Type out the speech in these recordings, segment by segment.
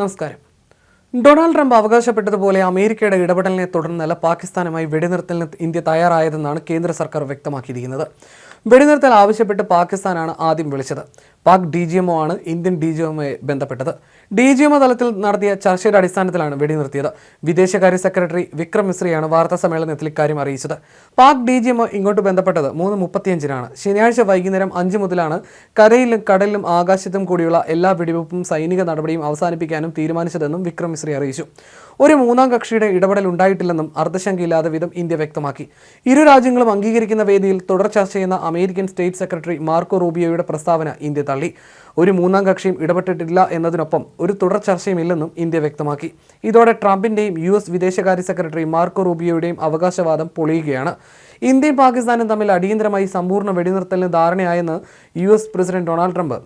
നമസ്കാരം. Donald Trump അവകാശപ്പെട്ടതുപോലെ അമേരിക്കയുടെ ഇടപെടലിനെ തുടർന്നല്ല പാകിസ്ഥാനുമായി വെടിനിർത്തലിന് ഇന്ത്യ തയ്യാറായതെന്നാണ് കേന്ദ്ര സർക്കാർ വ്യക്തമാക്കിയിരിക്കുന്നത്. വെടിനിർത്തൽ ആവശ്യപ്പെട്ട് പാകിസ്ഥാനാണ് ആദ്യം വിളിച്ചത്. പാക് ഡി ജി എംഒ ആണ് ഇന്ത്യൻ ഡി ജി എംഒയെ ബന്ധപ്പെട്ടത്. ഡി ജി എംഒ തലത്തിൽ നടത്തിയ ചർച്ചയുടെ അടിസ്ഥാനത്തിലാണ് വെടിനിർത്തിയത്. വിദേശകാര്യ സെക്രട്ടറി വിക്രം മിശ്രിയാണ് വാർത്താ സമ്മേളനത്തിൽ ഇക്കാര്യം അറിയിച്ചത്. പാക് ഡി ജി എംഒ ഇങ്ങോട്ട് ബന്ധപ്പെട്ടത് മൂന്ന് മുപ്പത്തിയഞ്ചിനാണ്. ശനിയാഴ്ച വൈകുന്നേരം അഞ്ച് മുതലാണ് കരയിലും കടലിലും ആകാശത്തും കൂടിയുള്ള എല്ലാ വെടിവെപ്പും സൈനിക നടപടിയും അവസാനിപ്പിക്കാനും തീരുമാനിച്ചതെന്നും വിക്രം മിശ്രി അറിയിച്ചു. ഒരു മൂന്നാം കക്ഷിയുടെ ഇടപെടൽ ഉണ്ടായിട്ടില്ലെന്നും അർദ്ധശങ്കയില്ലാതെ വിധം ഇന്ത്യ വ്യക്തമാക്കി. ഇരു രാജ്യങ്ങളും അംഗീകരിക്കുന്ന വേദിയിൽ തുടർ ചർച്ച ചെയ്യുന്ന അമേരിക്കൻ സ്റ്റേറ്റ് സെക്രട്ടറി മാർക്കോ റൂബിയോയുടെ പ്രസ്താവന ഇന്ത്യ തള്ളി. ഒരു മൂന്നാം കക്ഷിയും ഇടപെട്ടിട്ടില്ല എന്നതിനൊപ്പം ഒരു തുടർ ചർച്ചയും ഇന്ത്യ വ്യക്തമാക്കി. ഇതോടെ ട്രംപിന്റെയും യു എസ് വിദേശകാര്യ സെക്രട്ടറി മാർക്കോ റൂബിയോയുടെയും അവകാശവാദം പൊളിയുകയാണ്. ഇന്ത്യയും പാകിസ്ഥാനും തമ്മിൽ അടിയന്തരമായി സമ്പൂർണ വെടിനിർത്തലിന് ധാരണയായെന്ന് U S president Donald Trump.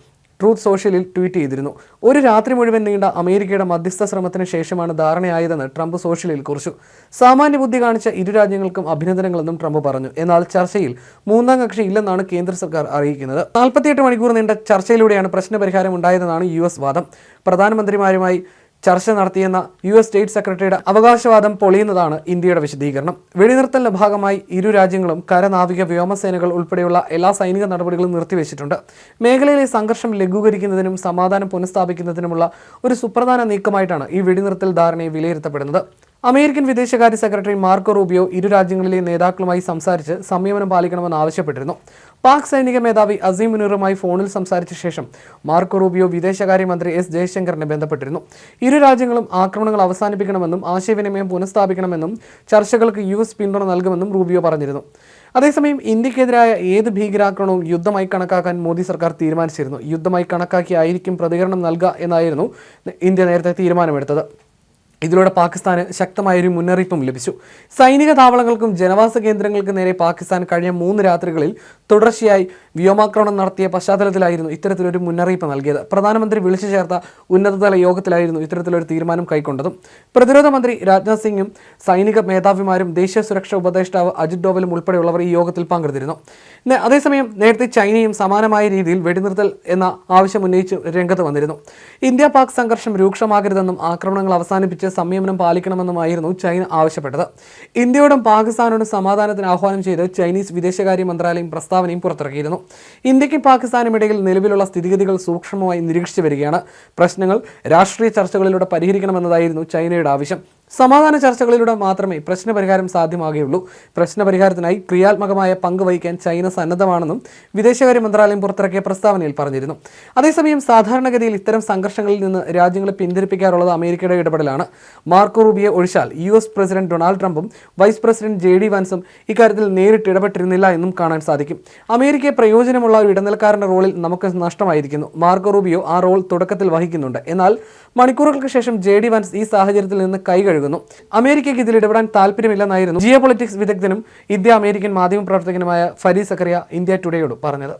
Truth സോഷ്യലിൽ tweet ചെയ്തിരുന്നു. ഒരു രാത്രി മുഴുവൻ നീണ്ട അമേരിക്കയുടെ മധ്യസ്ഥ ശ്രമത്തിന് ശേഷമാണ് ധാരണയായതെന്ന് ട്രംപ് സോഷ്യലിൽ കുറിച്ചു. സാമാന്യ ബുദ്ധി കാണിച്ച ഇരു രാജ്യങ്ങൾക്കും അഭിനന്ദനങ്ങളെന്നും ട്രംപ് പറഞ്ഞു. എന്നാൽ ചർച്ചയിൽ മൂന്നാം കക്ഷി ഇല്ലെന്നാണ് കേന്ദ്ര സർക്കാർ അറിയിക്കുന്നത്. നാൽപ്പത്തിയെട്ട് മണിക്കൂർ നീണ്ട ചർച്ചയിലൂടെയാണ് പ്രശ്നപരിഹാരം ഉണ്ടായതെന്നാണ് യു വാദം. പ്രധാനമന്ത്രിമാരുമായി ചർച്ച നടത്തിയെന്ന യു എസ് സ്റ്റേറ്റ് സെക്രട്ടറിയുടെ അവകാശവാദം പൊളിയുന്നതാണ് ഇന്ത്യയുടെ വിശദീകരണം. വെടിനിർത്തലിന്റെ ഭാഗമായി ഇരു രാജ്യങ്ങളും കരനാവിക വ്യോമസേനകൾ ഉൾപ്പെടെയുള്ള എല്ലാ സൈനിക നടപടികളും നിർത്തിവെച്ചിട്ടുണ്ട്. മേഖലയിലെ സംഘർഷം ലഘൂകരിക്കുന്നതിനും സമാധാനം പുനഃസ്ഥാപിക്കുന്നതിനുമുള്ള ഒരു സുപ്രധാന നീക്കമായിട്ടാണ് ഈ വെടിനിർത്തൽ ധാരണയെ വിലയിരുത്തപ്പെടുന്നത്. അമേരിക്കൻ വിദേശകാര്യ സെക്രട്ടറി മാർക്കോ റൂബിയോ ഇരു രാജ്യങ്ങളിലെ നേതാക്കളുമായി സംസാരിച്ച് സംയമനം പാലിക്കണമെന്ന് ആവശ്യപ്പെട്ടിരുന്നു. പാക് സൈനിക മേധാവി അസീം മുനീറുമായി ഫോണിൽ സംസാരിച്ച ശേഷം മാർക്കോ റൂബിയോ വിദേശകാര്യമന്ത്രി എസ് ജയശങ്കറിനെ ബന്ധപ്പെട്ടിരുന്നു. ഇരു രാജ്യങ്ങളും ആക്രമണങ്ങൾ അവസാനിപ്പിക്കണമെന്നും ആശയവിനിമയം പുനഃസ്ഥാപിക്കണമെന്നും ചർച്ചകൾക്ക് യു എസ് പിന്തുണ നൽകുമെന്നും റൂബിയോ പറഞ്ഞിരുന്നു. അതേസമയം ഇന്ത്യക്കെതിരായ ഏത് ഭീകരാക്രമണവും യുദ്ധമായി കണക്കാക്കാൻ മോദി സർക്കാർ തീരുമാനിച്ചിരുന്നു. യുദ്ധമായി കണക്കാക്കിയായിരിക്കും പ്രതികരണം നൽകുക എന്നായിരുന്നു ഇന്ത്യ നേരത്തെ തീരുമാനമെടുത്തത്. ഇതിലൂടെ പാകിസ്ഥാന് ശക്തമായൊരു മുന്നറിയിപ്പും ലഭിച്ചു. സൈനിക താവളങ്ങൾക്കും ജനവാസ കേന്ദ്രങ്ങൾക്കും നേരെ പാകിസ്ഥാൻ കഴിഞ്ഞ മൂന്ന് രാത്രികളിൽ തുടർച്ചയായി വ്യോമാക്രമണം നടത്തിയ പശ്ചാത്തലത്തിലായിരുന്നു ഇത്തരത്തിലൊരു മുന്നറിയിപ്പ് നൽകിയത്. പ്രധാനമന്ത്രി വിളിച്ചു ചേർത്ത ഉന്നതതല യോഗത്തിലായിരുന്നു ഇത്തരത്തിലൊരു തീരുമാനം കൈക്കൊണ്ടതും. പ്രതിരോധ മന്ത്രി രാജ്നാഥ് സിംഗും സൈനിക മേധാവിമാരും ദേശീയ സുരക്ഷാ ഉപദേഷ്ടാവ് അജിത് ഡോവലും ഉൾപ്പെടെയുള്ളവർ ഈ യോഗത്തിൽ പങ്കെടുത്തിരുന്നു. അതേസമയം നേരത്തെ ചൈനയും സമാനമായ രീതിയിൽ വെടിനിർത്തൽ എന്ന ആവശ്യം ഉന്നയിച്ച് രംഗത്ത് വന്നിരുന്നു. ഇന്ത്യ പാക് സംഘർഷം രൂക്ഷമാകരുതെന്നും ആക്രമണങ്ങൾ അവസാനിപ്പിച്ച് സംയമനം പാലിക്കണമെന്നുമായിരുന്നു ചൈന ആവശ്യപ്പെട്ടത്. ഇന്ത്യയോടും പാകിസ്ഥാനോടും സമാധാനത്തിന് ആഹ്വാനം ചെയ്ത് ചൈനീസ് വിദേശകാര്യ മന്ത്രാലയം പ്രസ്താവനയും പുറത്തിറക്കിയിരുന്നു. ഇന്ത്യക്കും പാകിസ്ഥാനും ഇടയിൽ നിലവിലുള്ള സ്ഥിതിഗതികൾ സൂക്ഷ്മമായി നിരീക്ഷിച്ചു വരികയാണ്. പ്രശ്നങ്ങൾ രാഷ്ട്രീയ ചർച്ചകളിലൂടെ പരിഹരിക്കണമെന്നതായിരുന്നു ചൈനയുടെ ആവശ്യം. സമാധാന ചർച്ചകളിലൂടെ മാത്രമേ പ്രശ്നപരിഹാരം സാധ്യമാകുകയുള്ളൂ. പ്രശ്നപരിഹാരത്തിനായി ക്രിയാത്മകമായ പങ്ക് വഹിക്കാൻ ചൈന സന്നദ്ധമാണെന്നും വിദേശകാര്യ മന്ത്രാലയം പുറത്തിറക്കിയ പ്രസ്താവനയിൽ പറഞ്ഞിരുന്നു. അതേസമയം സാധാരണഗതിയിൽ ഇത്തരം സംഘർഷങ്ങളിൽ നിന്ന് രാജ്യങ്ങളെ പിന്തിരിപ്പിക്കാറുള്ളത് അമേരിക്കയുടെ ഇടപെടലാണ്. മാർക്കോ റൂബിയെ ഒഴിച്ചാൽ യു എസ് പ്രസിഡന്റ് ഡൊണാൾഡ് ട്രംപും വൈസ് പ്രസിഡന്റ് ജെ ഡി വാൻസും ഇക്കാര്യത്തിൽ നേരിട്ട് ഇടപെട്ടിരുന്നില്ല എന്നും കാണാൻ സാധിക്കും. അമേരിക്കയെ പ്രയോജനമുള്ള ഒരു ഇടനിലക്കാരന്റെ റോളിൽ നമുക്ക് നഷ്ടമായിരിക്കുന്നു. മാർക്കോ റൂബിയോ ആ റോൾ തുടക്കത്തിൽ വഹിക്കുന്നുണ്ട്. എന്നാൽ മണിക്കൂറുകൾക്ക് ശേഷം ജെ ഡി വാൻസ് ഈ സാഹചര്യത്തിൽ നിന്ന് കൈകഴുകുന്നു അമേരിക്കയ്ക്ക് ഇതിൽ ഇടപെടാൻ താല്പര്യമില്ലെന്നായിരുന്നു ജിയോ പൊളിറ്റിക്സ് വിദഗ്ധനും ഇന്ത്യ അമേരിക്കൻ മാധ്യമ പ്രവർത്തകനുമായ ഫരീദ് സക്കറിയ ഇന്ത്യ ടുഡേയോട് പറഞ്ഞത്.